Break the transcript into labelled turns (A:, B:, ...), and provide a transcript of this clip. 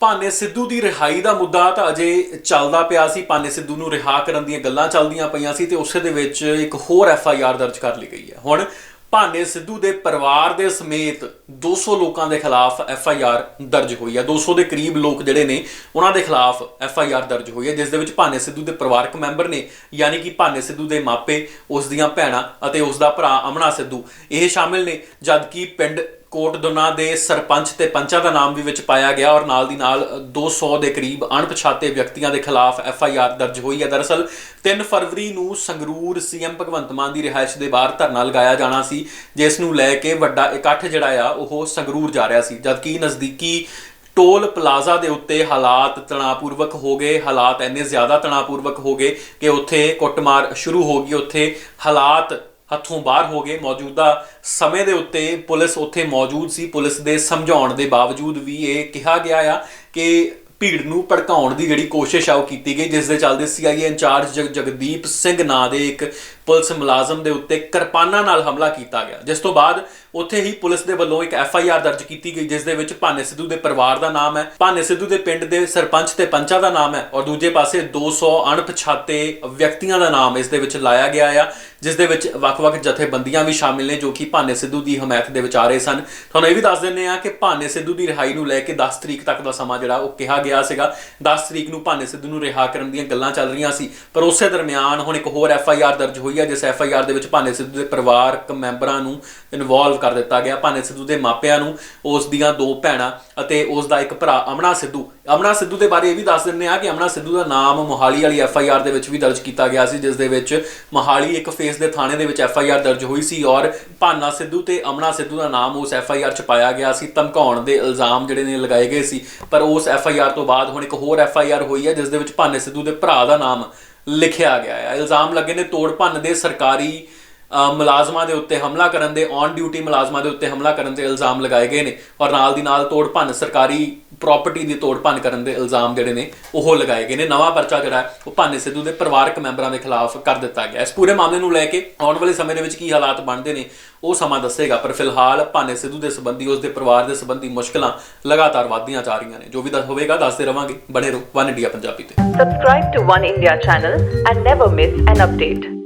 A: ਭਾਨੇ ਸਿੱਧੂ ਦੀ ਰਿਹਾਈ ਦਾ ਮੁੱਦਾ ਤਾਂ ਅਜੇ ਚੱਲਦਾ ਪਿਆ ਸੀ। ਭਾਨੇ ਸਿੱਧੂ ਨੂੰ ਰਿਹਾ ਕਰਨ ਦੀਆਂ ਗੱਲਾਂ ਚੱਲਦੀਆਂ ਪਈਆਂ ਸੀ ਤੇ ਉਸੇ ਦੇ ਵਿੱਚ ਇੱਕ ਹੋਰ ਐਫ ਆਈ ਆਰ ਦਰਜ ਕਰ ਲਈ ਗਈ ਹੈ। ਹੁਣ ਭਾਨੇ ਸਿੱਧੂ ਦੇ ਪਰਿਵਾਰ ਦੇ ਸਮੇਤ 200 ਲੋਕਾਂ ਦੇ ਖਿਲਾਫ ਐਫ ਆਈ ਆਰ ਦਰਜ ਹੋਈ ਹੈ। 200 ਦੇ ਕਰੀਬ ਲੋਕ ਜਿਹੜੇ ਨੇ, ਉਹਨਾਂ ਦੇ ਖਿਲਾਫ ਐਫ ਆਈ ਆਰ ਦਰਜ ਹੋਈ ਹੈ, ਜਿਸ ਦੇ ਵਿੱਚ ਭਾਨੇ ਸਿੱਧੂ ਦੇ ਪਰਿਵਾਰਕ ਮੈਂਬਰ ਨੇ, ਯਾਨੀ ਕਿ ਭਾਨੇ ਸਿੱਧੂ ਦੇ ਮਾਪੇ, ਉਸ ਦੀਆਂ ਭੈਣਾਂ ਅਤੇ ਉਸ ਦਾ ਭਰਾ ਅਮਨਾ ਸਿੱਧੂ, ਇਹ ਸ਼ਾਮਿਲ ਨੇ। ਜਦਕਿ ਪਿੰਡ ਕੋਟ ਦੁਨਾ ਦੇ ਸਰਪੰਚ ਤੇ ਪੰਚਾਂ ਦਾ ਨਾਮ ਵੀ ਵਿੱਚ ਪਾਇਆ ਗਿਆ ਔਰ ਨਾਲ ਦੀ ਨਾਲ 200 ਦੇ ਕਰੀਬ ਅਣਪਛਾਤੇ ਵਿਅਕਤੀਆਂ ਦੇ ਖਿਲਾਫ ਐਫ ਆਈ ਆਰ ਦਰਜ ਹੋਈ ਹੈ। ਦਰਅਸਲ 3 ਫਰਵਰੀ ਨੂੰ ਸੰਗਰੂਰ ਸੀਐਮ ਭਗਵੰਤ ਮਾਨ ਦੀ ਰਿਹਾਇਸ਼ ਦੇ ਬਾਹਰ ਧਰਨਾ ਲਗਾਇਆ ਜਾਣਾ ਸੀ, ਜਿਸ ਨੂੰ ਲੈ ਕੇ ਵੱਡਾ ਇਕੱਠ ਜਿਹੜਾ ਆ, ਉਹ ਸੰਗਰੂਰ ਜਾ ਰਿਹਾ ਸੀ। ਜਦਕਿ ਨਜ਼ਦੀਕੀ ਟੋਲ ਪਲਾਜ਼ਾ ਦੇ ਉੱਤੇ ਹਾਲਾਤ ਤਣਾਅਪੂਰਵਕ ਹੋ ਗਏ, ਹਾਲਾਤ ਇੰਨੇ ਜ਼ਿਆਦਾ ਤਣਾਅਪੂਰਵਕ ਹੋ ਗਏ ਕਿ ਉੱਥੇ ਕੁੱਟਮਾਰ ਸ਼ੁਰੂ ਹੋ ਗਈ। ਉੱਥੇ ਹਾਲਾਤ ਹੱਥੋਂ ਬਾਹਰ ਹੋ ਗਏ। ਮੌਜੂਦਾ ਸਮੇਂ ਦੇ ਉੱਤੇ ਪੁਲਿਸ ਉੱਥੇ ਮੌਜੂਦ ਸੀ। ਪੁਲਿਸ ਦੇ ਸਮਝਾਉਣ ਦੇ ਬਾਵਜੂਦ ਵੀ ਇਹ ਕਿਹਾ ਗਿਆ ਆ ਕਿ ਭੀੜ ਨੂੰ ਭੜਕਾਉਣ ਦੀ ਜਿਹੜੀ ਕੋਸ਼ਿਸ਼ ਆ ਉਹ ਕੀਤੀ ਗਈ, ਜਿਸ ਦੇ ਚੱਲਦੇ ਸੀਆਈਏ ਇੰਚਾਰਜ ਜਗ- ਜਗਦੀਪ ਸਿੰਘ ਨਾਂ ਦੇ ਇੱਕ ਪੁਲਿਸ ਮੁਲਾਜ਼ਮ ਦੇ ਉੱਤੇ ਕਿਰਪਾਨਾਂ ਨਾਲ ਹਮਲਾ ਕੀਤਾ ਗਿਆ। ਜਿਸ ਤੋਂ ਬਾਅਦ ਉੱਥੇ ਹੀ ਪੁਲਿਸ ਦੇ ਵੱਲੋਂ ਇੱਕ ਐਫ ਆਈ ਆਰ ਦਰਜ ਕੀਤੀ ਗਈ, ਜਿਸ ਦੇ ਵਿੱਚ ਭਾਨੇ ਸਿੱਧੂ ਦੇ ਪਰਿਵਾਰ ਦਾ ਨਾਮ ਹੈ, ਭਾਨੇ ਸਿੱਧੂ ਦੇ ਪਿੰਡ ਦੇ ਸਰਪੰਚ ਤੇ ਪੰਚਾਂ ਦਾ ਨਾਮ ਹੈ ਔਰ ਦੂਜੇ ਪਾਸੇ 200 ਅਣਪਛਾਤੇ ਵਿਅਕਤੀਆਂ ਦਾ ਨਾਮ ਇਸ ਦੇ ਵਿੱਚ ਲਾਇਆ ਗਿਆ ਆ। ਜਿਸ ਦੇ ਵਿੱਚ ਵੱਖ-ਵੱਖ ਜਥੇਬੰਦੀਆਂ ਵੀ ਸ਼ਾਮਿਲ ਨੇ ਜੋ ਕਿ ਭਾਨੇ ਸਿੱਧੂ ਦੀ ਹਮਾਇਤ ਦੇ ਵਿੱਚ ਆ ਰਹੇ ਸਨ। ਤੁਹਾਨੂੰ ਇਹ ਵੀ ਦੱਸ ਦਿੰਦੇ ਆ ਕਿ ਭਾਨੇ ਸਿੱਧੂ ਦੀ ਰਿਹਾਈ ਨੂੰ ਲੈ ਕੇ 10 ਤਰੀਕ ਤੱਕ ਦਾ ਸਮਾਂ ਜਿਹੜਾ ਉਹ ਕਿਹਾ ਗਿਆ ਸੀਗਾ। 10 ਤਰੀਕ ਨੂੰ ਭਾਨੇ ਸਿੱਧੂ ਨੂੰ ਰਿਹਾ ਕਰਨ ਦੀਆਂ ਗੱਲਾਂ ਚੱਲ ਰਹੀਆਂ ਸੀ। ਪਰ ਉਸੇ ਦਰਮਿਆਨ ਹੁਣ ਇੱਕ ਹੋਰ ਐਫ ਆਈ ਆਰ ਦਰਜ ਹੋਈ ਹੈ ਜਿਸ ਐਫ ਆਈ ਆਰ ਦੇ ਵਿੱਚ ਭਾਨੇ ਸਿੱਧੂ ਦੇ ਪਰਿਵਾਰਕ ਮੈਂਬਰਾਂ ਨੂੰ ਇਨਵੋਲਵ ਕਰ ਦਿੱਤਾ ਗਿਆ, ਭਾਨੇ ਸਿੱਧੂ ਦੇ ਮਾਪਿਆਂ ਨੂੰ, ਉਸ ਦੀਆਂ ਦੋ ਭੈਣਾਂ ਅਤੇ ਉਸ ਦਾ ਇੱਕ ਭਰਾ ਅਮਨਾ ਸਿੱਧੂ। ਅਮਨਾ ਸਿੱਧੂ ਦੇ ਬਾਰੇ ਇਹ ਵੀ ਦੱਸ ਦਿੰਦੇ ਆ ਕਿ ਅਮਨਾ ਸਿੱਧੂ ਦਾ ਨਾਮ ਮੋਹਾਲੀ ਵਾਲੀ ਐਫ ਆਈ ਆਰ ਦੇ ਵਿੱਚ ਵੀ ਦਰਜ ਕੀਤਾ ਗਿਆ ਸੀ, ਜਿਸ ਦੇ ਵਿੱਚ ਮੋਹਾਲੀ ਇੱਕ ਫੇਸ ਦੇ ਥਾਣੇ ਦੇ ਵਿੱਚ ਐਫ ਆਈ ਆਰ ਦਰਜ ਹੋਈ ਸੀ ਔਰ ਭਾਨਾ ਸਿੱਧੂ ਤੇ ਅਮਨਾ ਸਿੱਧੂ ਦਾ ਨਾਮ ਉਸ ਐਫ ਆਈ ਆਰ ਚ ਪਾਇਆ ਗਿਆ ਸੀ, ਧਮਕਾਉਣ ਦੇ ਇਲਜ਼ਾਮ ਜਿਹੜੇ ਨੇ ਲਗਾਏ ਗਏ ਸੀ। ਪਰ ਉਸ ਐਫ ਆਈ ਆਰ ਤੋਂ ਬਾਅਦ ਹੁਣ ਇੱਕ ਹੋਰ ਐਫ ਆਈ ਆਰ ਹੋਈ ਹੈ, ਜਿਸ ਦੇ ਵਿੱਚ ਭਾਨੇ ਸਿੱਧੂ ਦੇ ਭਰਾ ਦਾ ਨਾਮ ਲਿਖਿਆ ਗਿਆ ਹੈ। ਇਲਜ਼ਾਮ ਲੱਗੇ ਨੇ ਤੋੜ ਭੰਨ ਦੇ ਸਰਕਾਰੀ ਮੁਲਾਜ਼ਮਾਂ ਦੇ ਉੱਤੇ ਹਮਲਾ ਕਰਨ ਦੇ ਔਨ ਡਿਊਟੀ ਮੁਲਾਜ਼ਮਾਂ ਦੇ ਉੱਤੇ ਹਮਲਾ ਕਰਨ ਦੇ ਇਲਜ਼ਾਮ ਲਗਾਏ ਗਏ ਨੇ ਔਰ ਨਾਲ ਦੀ ਨਾਲ ਤੋੜ ਭੰਨ ਸਰਕਾਰੀ ਪ੍ਰਾਪਰਟੀ ਦੀ ਤੋੜ ਭੰਨ ਕਰਨ ਦੇ ਇਲਜ਼ਾਮ ਜਿਹੜੇ ਨੇ, ਉਹ ਲਗਾਏ ਗਏ ਨੇ। ਨਵਾਂ ਪਰਚਾ ਜਿਹੜਾ ਉਹ ਭਾਨੇ ਸਿੱਧੂ ਦੇ ਪਰਿਵਾਰਕ ਮੈਂਬਰਾਂ ਦੇ ਖਿਲਾਫ ਕਰ ਦਿੱਤਾ ਗਿਆ ਇਸ ਪੂਰੇ ਮਾਮਲੇ ਨੂੰ ਲੈ ਕੇ ਆਉਣ ਵਾਲੇ ਸਮੇਂ ਦੇ ਵਿੱਚ ਕੀ ਹਾਲਾਤ ਬਣਦੇ ਨੇ, ਉਹ ਸਮਾਂ ਦੱਸੇਗਾ, ਪਰ ਫਿਲਹਾਲ ਭਾਨੇ ਸਿੱਧੂ ਦੇ ਸੰਬੰਧੀ, ਉਸ ਦੇ ਪਰਿਵਾਰ ਦੇ ਸੰਬੰਧੀ ਮੁਸ਼ਕਲਾਂ ਲਗਾਤਾਰ ਵਧਦੀਆਂ ਜਾ ਰਹੀਆਂ ਨੇ। ਜੋ ਵੀ ਦੱਸ ਹੋਵੇਗਾ, ਦੱਸਦੇ ਰਵਾਂਗੇ। ਬਣੇ ਰਹੋ, ਵਨ ਇੰਡੀਆ ਪੰਜਾਬੀ ਤੇ।
B: Subscribe to One India channel and never miss an update.